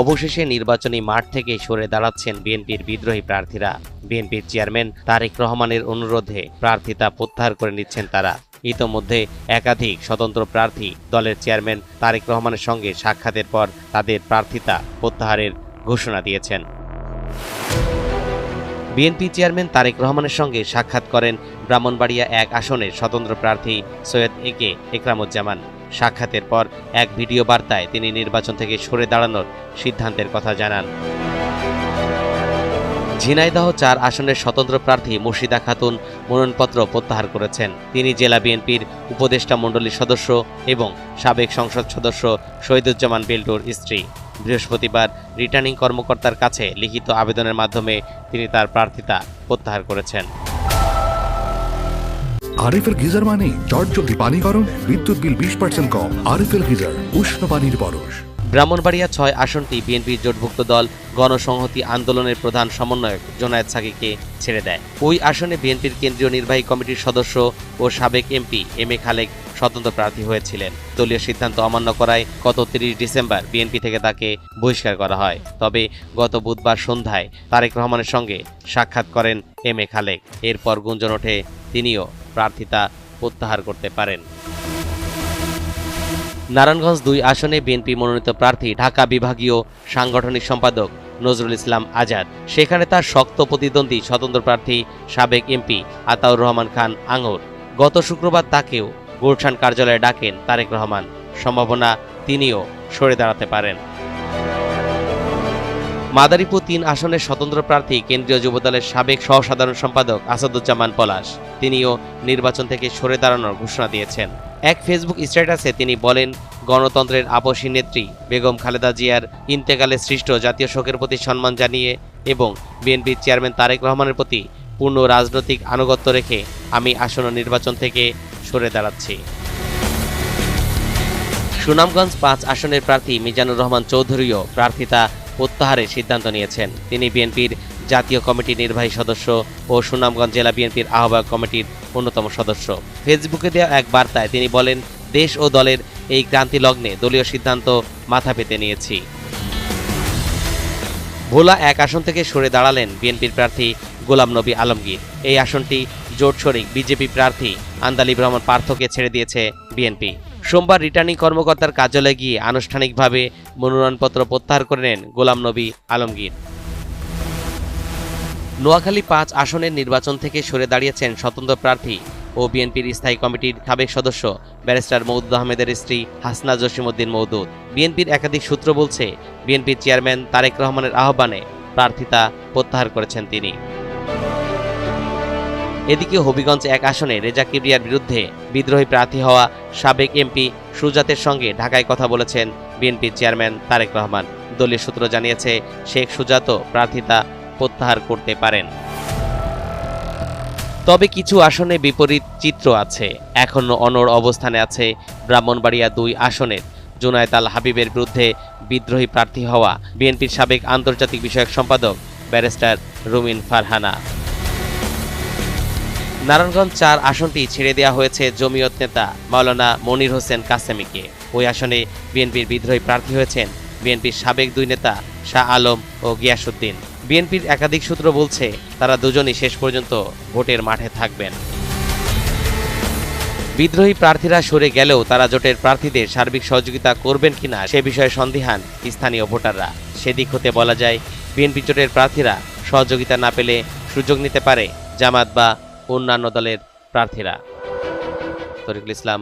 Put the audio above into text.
অবশেষে নির্বাচনী মাঠ থেকে সরে দাঁড়াচ্ছেন বিএনপির বিদ্রোহী প্রার্থীরা। বিএনপির চেয়ারম্যান তারেক রহমানের অনুরোধে প্রার্থিতা প্রত্যাহার করে নিচ্ছেন তারা। ইতোমধ্যে একাধিক স্বতন্ত্র প্রার্থী দলের চেয়ারম্যান তারেক রহমানের সঙ্গে সাক্ষাতের পর তাদের প্রার্থিতা প্রত্যাহারের ঘোষণা দিয়েছেন। বিএনপি চেয়ারম্যান তারেক রহমানের সঙ্গে সাক্ষাৎ করেন ব্রাহ্মণবাড়িয়া এক আসনের স্বতন্ত্র প্রার্থী সৈয়দ এ কে একরামুজ্জামান। সাক্ষাতের পর এক ভিডিও বার্তায় তিনি নির্বাচন থেকে সরে দাঁড়ানোর সিদ্ধান্তের কথা জানান। ঝিনাইদহ চার আসনের স্বতন্ত্র প্রার্থী মুর্শিদা খাতুন মনোনয়নপত্র প্রত্যাহার করেছেন। তিনি জেলা বিএনপির উপদেষ্টা মণ্ডলীর সদস্য এবং সাবেক সংসদ সদস্য শহীদুজ্জামান বেল্টুর স্ত্রী। বৃহস্পতিবার রিটার্নিং কর্মকর্তার কাছে লিখিত আবেদনের মাধ্যমে তিনি তার প্রার্থিতা প্রত্যাহার করেছেন। আরএফএল গিজার মানে চটজলদি পানি গরম বিদ্যুৎ বিল বিশ পার্সেন্ট কম। আরএফএল গিজার উষ্ণ পানির পরশ। ব্রাহ্মণবাড়িয়া ছয় আসনটি বিএনপির জোটভুক্ত দল গণসংহতি আন্দোলনের প্রধান সমন্বয়ক জোনায়েদ সাকিকে ছেড়ে দেয়। ওই আসনে বিএনপির কেন্দ্রীয় নির্বাহী কমিটির সদস্য ও সাবেক এমপি এম এ খালেক স্বতন্ত্র প্রার্থী হয়েছিলেন। দলীয় সিদ্ধান্ত অমান্য করায় গত তিরিশ ডিসেম্বর বিএনপি থেকে তাকে বহিষ্কার করা হয়। তবে গত বুধবার সন্ধ্যায় তারেক রহমানের সঙ্গে সাক্ষাৎ করেন এম এ খালেক। এরপর গুঞ্জন ওঠে, তিনিও প্রার্থিতা প্রত্যাহার করতে পারেন। নারায়ণগঞ্জ দুই আসনে বিএনপি মনোনীত প্রার্থী, ঢাকা বিভাগীয় সাংগঠনিক সম্পাদক নজরুল ইসলাম আজাদ। সেখানে তার শক্ত প্রতিদ্বন্দ্বী স্বতন্ত্র প্রার্থী সাবেক এমপি আতাউর রহমান খান আঙুর। গত শুক্রবার তাকেও গুলশান কার্যালয়ে ডাকেন তারেক রহমান। সম্ভাবনা তিনিও সরে দাঁড়াতে পারেন। মাদারীপুর তিন আসনের স্বতন্ত্র প্রার্থী কেন্দ্রীয় যুবদলের সাবেক সহসাধারণ সম্পাদক আসাদুজ্জামান পলাশ। তিনিও নির্বাচন থেকে সরে দাঁড়ানোর ঘোষণা দিয়েছেন। এক ফেসবুক স্ট্যাটাসে তিনি বলেন, গণতন্ত্রের আপসী নেত্রী বেগম খালেদা জিয়ার ইন্তেকালে সৃষ্ট জাতীয় শোকের প্রতি সম্মান জানিয়ে এবং বিএনপির চেয়ারম্যান তারেক রহমানের প্রতি পূর্ণ রাজনৈতিক আনুগত্য রেখে আমি আসন্ন নির্বাচন থেকে সরে দাঁড়াচ্ছি। সুনামগঞ্জ পাঁচ আসনের প্রার্থী মিজানুর রহমান চৌধুরীও প্রার্থিতা প্রত্যাহারের সিদ্ধান্ত নিয়েছেন। তিনি বিএনপির জাতীয় কমিটির নির্বাহী সদস্য ও সুনামগঞ্জ জেলা বিএনপির আহ্বায়ক কমিটির অন্যতম সদস্য। ফেসবুকে দেওয়া এক বার্তায় তিনি বলেন, দেশ ও দলের এই ক্রান্তি লগ্নে দলীয় সিদ্ধান্ত মাথা পেতে নিয়েছি। ভোলা এক আসন থেকে সরে দাঁড়ালেন বিএনপির প্রার্থী গোলাম নবী আলমগীর। এই আসনটি জোট শরিক বিজেপি প্রার্থী আন্দালিব রহমান পার্থকে ছেড়ে দিয়েছে বিএনপি। সোমবার রিটার্নিং কর্মকর্তার কার্যালয়ে গিয়ে আনুষ্ঠানিকভাবে মনোনয়নপত্র প্রত্যাহার করে নেন গোলাম নবী আলমগীর। নোয়াখালী পাঁচ আসনের নির্বাচন থেকে সরে দাঁড়িয়েছেন স্বতন্ত্র প্রার্থী ও বিএনপির স্থায়ী কমিটির সাবেক সদস্য ব্যারিস্টার মৌদুদ আহমেদের স্ত্রী হাসনা জসিমউদ্দিন মৌদুদ বিএনপির একাধিক সূত্র বলছে, বিএনপির চেয়ারম্যান তারেক রহমানের আহ্বানে প্রার্থিতা প্রত্যাহার করেছেন তিনি। এদিকে হবিগঞ্জ এক আসনে রেজা কিবরিয়ার বিরুদ্ধে বিদ্রোহী প্রার্থী হওয়া সাবেক এমপি সুজাতের সঙ্গে ঢাকায় কথা বলেছেন বিএনপির চেয়ারম্যান তারেক রহমান। দলীয় সূত্র জানিয়েছে, শেখ সুজাতও প্রার্থিতা প্রত্যাহার করতে পারেন। তবে কিছু আসনে বিপরীত চিত্র আছে। এখনও অনড় অবস্থানে আছে ব্রাহ্মণবাড়িয়া দুই আসনের। জুনায়দ আল হাবিবের বিরুদ্ধে বিদ্রোহী প্রার্থী হওয়া বিএনপির সাবেক আন্তর্জাতিক বিষয়ক সম্পাদক ব্যারিস্টার রুমিন ফারহানা। নারায়ণগঞ্জ চার আসনটি ছেড়ে দেওয়া হয়েছে জমিয়ত নেতা মাওলানা মনির হোসেন কাসেমিকে। ওই আসনে বিএনপির বিদ্রোহী প্রার্থী হয়েছেন বিএনপির সাবেক দুই নেতা শাহ আলম ও গিয়াসুদ্দিন বিএনপির একাধিক সূত্র বলছে, তারা দুজনই শেষ পর্যন্ত ভোটের মাঠে থাকবেন। বিদ্রোহী প্রার্থীরা সরে গেলেও তারা জোটের প্রার্থীদের সার্বিক সহযোগিতা করবেন কিনা সে বিষয়ে সন্দিহান স্থানীয় ভোটাররা। সেদিক হতে বলা যায়, বিএনপি জোটের প্রার্থীরা সহযোগিতা না পেলে সুযোগ নিতে পারে জামাত বা অন্যান্য দলের প্রার্থীরা। তরিকুল ইসলাম